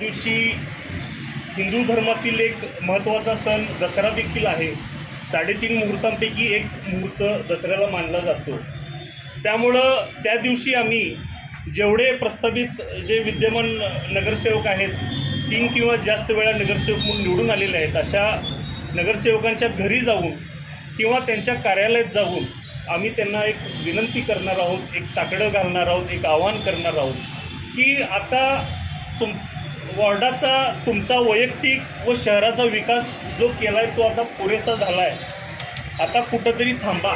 दिवशी हिंदू धर्मातील एक महत्त्वाचा सण दसरा देखील आहे. साडेतीन मुहूर्तांपैकी एक मुहूर्त दसऱ्याला मानला जातो. त्यामुळं त्या दिवशी आम्ही जेवढे प्रस्तावित जे विद्यमान नगरसेवक आहेत तीन किंवा जास्त वेळा नगरसेवक म्हणून निवडून आलेले आहेत अशा नगरसेवकांच्या घरी जाऊन किंवा त्यांच्या कार्यालयात जाऊन आम्ही त्यांना एक विनंती करणार आहोत एक साकडं घालणार आहोत एक आवाहन करणार आहोत की आता तुम वॉर्डाचा तुमचा वैयक्तिक व शहराचा विकास जो केला आहे तो आता पुरेसा झाला आहे आता कुठंतरी थांबा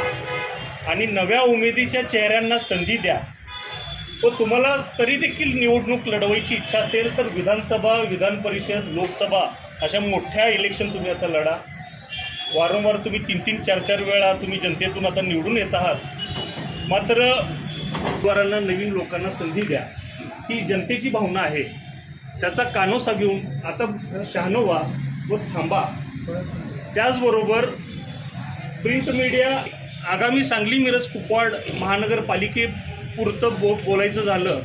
आणि नव्या उमेदीच्या चेहऱ्यांना संधी द्या. व तुम्हाला तरी देखील निवडणूक लढवायची इच्छा असेल तर विधानसभा विधान परिषद लोकसभा अशा मोठ्या इलेक्शन तुम्ही आता लढा. वारंवार तुम्ही तीन तीन चार चार वेळा तुम्ही जनतेतून आता निवडून येत आहात. मात्र उमेदवारांना नवीन लोकांना संधी द्या. ही जनतेची भावना आहे. त्याचा कानोसा घेऊन आता शहाणो व थांबा. त्याचबरोबर प्रिंट मीडिया आगामी सांगली मिरज कुपवाड महानगरपालिकेपुरतं बो बोलायचं झालं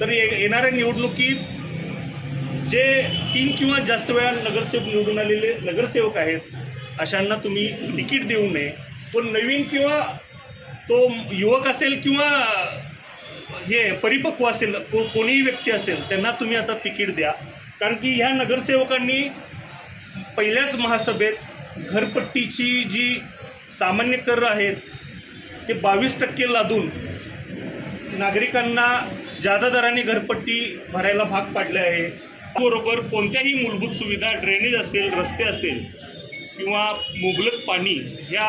तर ये येणाऱ्या निवडणुकीत जे तीन किंवा जास्त वेळा नगरसेवक निवडून आलेले नगरसेवक आहेत अशांना तुम्ही तिकीट देऊ नये. पण नवीन किंवा तो युवक असेल किंवा हे परिपक्व असेल को कोणीही व्यक्ती असेल त्यांना तुम्ही आता तिकीट द्या. कारण की ह्या नगरसेवकांनी पहिल्याच महासभेत घरपट्टीची जी सामान्य कर आहेत ते बावीस टक्के लादून नागरिकांना जादा दराने घरपट्टी भरायला भाग पाडले आहे. बरोबर कोणत्याही मूलभूत सुविधा ड्रेनेज असेल रस्ते असेल किंवा मुबलक पाणी ह्या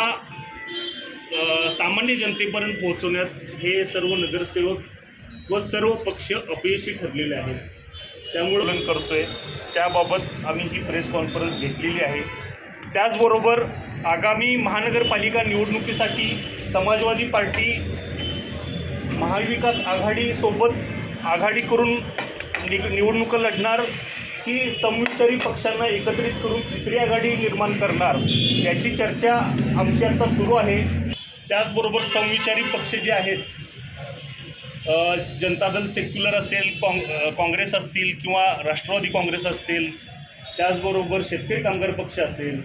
सामान्य जनतेपर्यंत पोहोचवण्यात हे सर्व नगरसेवक व सर्व पक्ष अपयशी ठरलेले आहेत. त्यामुळं करतोय. त्याबाबत आम्ही ही प्रेस कॉन्फरन्स घेतलेली आहे त्याचबरोबर आगामी महानगरपालिका निवडणुकीसाठी समाजवादी पार्टी महाविकास आघाडीसोबत आघाडी करून नि निवडणुका लढणार की समविचारी पक्षांना एकत्रित करून तिसरी आघाडी निर्माण करणार याची चर्चा आमची आता सुरू आहे. त्याचबरोबर समविचारी पक्ष जे आहेत जनता दल सेक्युलर असेल काँग काँग्रेस असतील किंवा राष्ट्रवादी काँग्रेस असतील त्याचबरोबर शेतकरी कामगार पक्ष असेल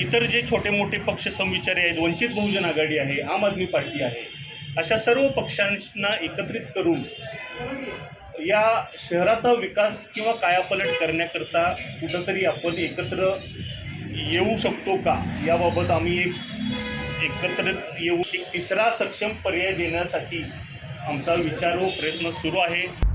इतर जे छोटे मोठे पक्ष समविचारी आहेत वंचित बहुजन आघाडी आहे आम आदमी पार्टी आहे अशा सर्व पक्षांना एकत्रित करून या शहराचा विकास किंवा कायापलट करण्याकरता कुठंतरी आपण एकत्र येऊ शकतो का? याबाबत आम्ही एक एकत्रित येऊ एक तिसरा सक्षम पर्याय देण्यासाठी आमचा विचार व प्रयत्न सुरू आहे.